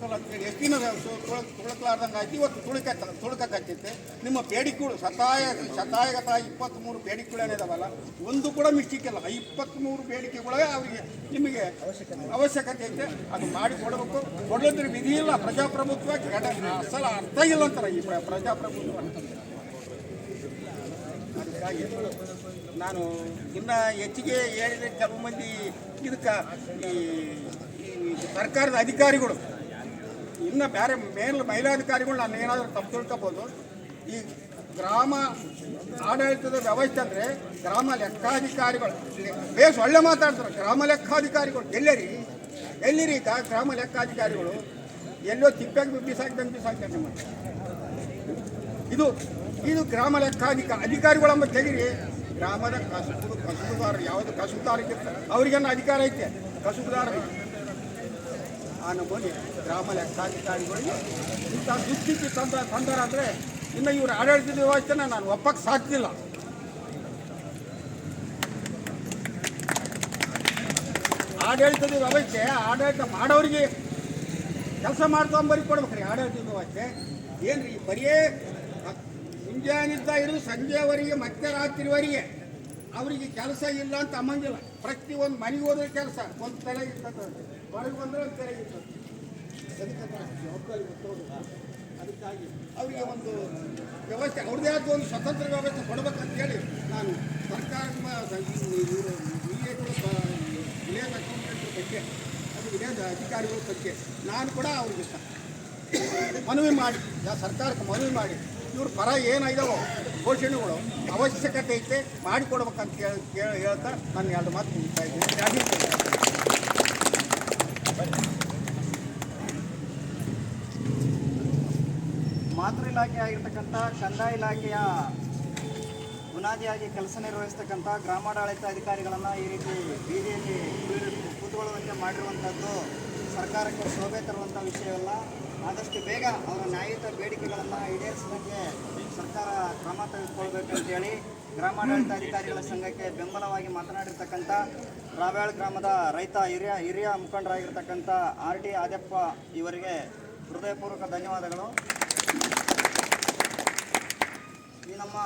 ಸಲ ಅಂತೇಳಿ ಎಷ್ಟು ದಿನ ತುಳಕ್ಲಾರ್ದಂಗೆ ಆಯ್ತು ಇವತ್ತು ತುಳಿಕ ತುಳುಕಕ್ಕೈತೆ ನಿಮ್ಮ ಬೇಡಿಕೆಗಳು ಶತಾಯ ಶತಾಯಗತ ಇಪ್ಪತ್ತ್ಮೂರು ಬೇಡಿಕೆಗಳು ಏನಿದಾವಲ್ಲ ಒಂದು ಕೂಡ ಮಿಸ್ಟೇಕ್ ಇಲ್ಲ. ಆ ಇಪ್ಪತ್ತ್ಮೂರು ಬೇಡಿಕೆಗಳೇ ಅವರಿಗೆ ನಿಮಗೆ ಅವಶ್ಯಕತೆ ಐತೆ. ಅದು ಮಾಡಿ ಕೊಡಬೇಕು. ಕೊಡಲಿದ್ರೆ ವಿಧಿ ಇಲ್ಲ. ಪ್ರಜಾಪ್ರಭುತ್ವ ಅಸಲ ಅರ್ಥ ಇಲ್ಲ ಅಂತಾರೆ ಈ ಪ್ರಜಾಪ್ರಭುತ್ವ. ಅದಕ್ಕಾಗಿ ನಾನು ಇನ್ನು ಹೆಚ್ಚಿಗೆ ಹೇಳಿದ್ರೆ ಕೆಲವು ಮಂದಿ ಇದಕ್ಕೆ ಈ ಸರ್ಕಾರದ ಅಧಿಕಾರಿಗಳು ಇನ್ನು ಬೇರೆ ಮೇಲ್ ಮಹಿಳಾಧಿಕಾರಿಗಳು ನಾನು ಏನಾದರೂ ತಪ್ಪು ತಿಳ್ಕೊಬೋದು. ಈ ಗ್ರಾಮ ಆಡಳಿತದ ವ್ಯವಸ್ಥೆ ಅಂದರೆ ಗ್ರಾಮ ಲೆಕ್ಕಾಧಿಕಾರಿಗಳು. ಬೇಸ್ ಒಳ್ಳೆ ಮಾತಾಡ್ತಾರೆ, ಗ್ರಾಮ ಲೆಕ್ಕಾಧಿಕಾರಿಗಳು. ಎಲ್ಲರಿ? ಎಲ್ಲಿರಿ ಈಗ ಗ್ರಾಮ ಲೆಕ್ಕಾಧಿಕಾರಿಗಳು? ಎಲ್ಲೋ ತಿಪ್ಪಾಗಿ ಬಿಸಾಕ್ದಂಗೆ ಬಿಸಾಕ್ತಾರೆ ನಮ್ಮ ಇದು ಇದು ಗ್ರಾಮ ಲೆಕ್ಕಾಧಿಕ ಅಧಿಕಾರಿಗಳಮ್ಮ ತೆಗಿರಿ. ಗ್ರಾಮದ ಕಸುಬು, ಕಸುಬುದಾರ, ಯಾವುದು ಕಸುಬುದಾರ ಅವ್ರಿಗೇನು ಅಧಿಕಾರ ಐತೆ. ಕಸುಬುದಾರ. ಆ ನಮೂನೆ ಗ್ರಾಮ ಲೆಕ್ಕಾಧಿಕಾರಿಗಳಿಗೆ ಇಂಥ ದುಸ್ಥಿತಿ ತಂದ ತಂದರಂದರೆ ಇನ್ನು ಇವರು ಆಡಳಿತದ ವ್ಯವಸ್ಥೆನ ನಾನು ಒಪ್ಪಕ್ಕೆ ಸಾಧ್ಯವಿಲ್ಲ ಆಡಳಿತದ ವ್ಯವಸ್ಥೆ, ಆಡಳಿತ ಮಾಡೋರಿಗೆ ಕೆಲಸ ಮಾಡ್ಕೊಂಬರಿ ಕೊಡ್ಬೇಕ್ರಿ ಆಡಳಿತದ ವ್ಯವಸ್ಥೆ. ಏನ್ರಿ, ಬರೀ ಮುಂಜಾನಿದ್ದ ಹಿಡಿದು ಸಂಜೆವರೆಗೆ ಮತ್ತೆ ರಾತ್ರಿವರೆಗೆ ಅವರಿಗೆ ಕೆಲಸ ಇಲ್ಲ ಅಂತ ಅಮ್ಮಂಗಿಲ್ಲ. ಪ್ರತಿಯೊಂದು ಮನೆಗೆ ಹೋದ್ರೆ ಕೆಲಸ. ಒಂದು ತಲೆ ಇರ್ತದೆ. ಹೊರಗೆ ಬಂದ್ರೆ ಒಂದು ತಲೆ ಇರ್ತದೆ. ಅದಕ್ಕೆ ಜವಾಬ್ದಾರಿ ಅದಕ್ಕಾಗಿ ಅವರಿಗೆ ಒಂದು ವ್ಯವಸ್ಥೆ, ಅವ್ರದೇ ಆದ ಒಂದು ಸ್ವತಂತ್ರ ವ್ಯವಸ್ಥೆ ಕೊಡ್ಬೇಕಂತ ಹೇಳಿ ನಾನು ಸರ್ಕಾರ ಬಗ್ಗೆ, ಅದು ವಿಲೇಜ್ ಅಧಿಕಾರಿಗಳ ಬಗ್ಗೆ ನಾನು ಕೂಡ ಅವ್ರಿಗೆ ಮನವಿ ಮಾಡಿ, ಸರ್ಕಾರಕ್ಕೆ ಮನವಿ ಮಾಡಿ, ಇವ್ರ ಪರ ಏನಾಗಿದಾವೋ ಘೋಷಣೆಗಳು ಅವಶ್ಯಕತೆ ಐತೆ, ಮಾಡಿಕೊಡ್ಬೇಕಂತ ಹೇಳಿ, ಕೇಳಿ ಹೇಳ್ತಾ ನಾನು ಎರಡು ಮಾತು ಮುಗಿಸ್ತಾ ಇದ್ದೀನಿ. ಮಾತೃ ಇಲಾಖೆ ಆಗಿರ್ತಕ್ಕಂಥ ಕಂದಾಯ ಇಲಾಖೆಯ ಬುನಾದಿಯಾಗಿ ಕೆಲಸ ನಿರ್ವಹಿಸ್ತಕ್ಕಂಥ ಗ್ರಾಮಾಡಳಿತ ಅಧಿಕಾರಿಗಳನ್ನು ಈ ರೀತಿ ಬೀದಿಯಲ್ಲಿ ಕೂತ್ಕೊಳ್ಳುವಂತೆ ಮಾಡಿರುವಂಥದ್ದು ಸರ್ಕಾರಕ್ಕೆ ಶೋಭೆ ತರುವಂಥ ವಿಷಯವಲ್ಲ. ಆದಷ್ಟು ಬೇಗ ಅವರ ನ್ಯಾಯಯುತ ಬೇಡಿಕೆಗಳನ್ನು ಈಡೇರಿಸಿದಂತೆ ಸರ್ಕಾರ ಕ್ರಮ ತೆಗೆದುಕೊಳ್ಬೇಕಂತೇಳಿ ಗ್ರಾಮಾಡಳಿತ ಅಧಿಕಾರಿಗಳ ಸಂಘಕ್ಕೆ ಬೆಂಬಲವಾಗಿ ಮಾತನಾಡಿರ್ತಕ್ಕಂಥ ರಾವ್ಯಾಳ್ ಗ್ರಾಮದ ರೈತ ಹಿರಿಯ ಹಿರಿಯ ಮುಖಂಡರಾಗಿರ್ತಕ್ಕಂಥ ಆರ್ ಟಿ ಆದ್ಯಪ್ಪ ಇವರಿಗೆ ಹೃದಯಪೂರ್ವಕ ಧನ್ಯವಾದಗಳು. ಈ ನಮ್ಮ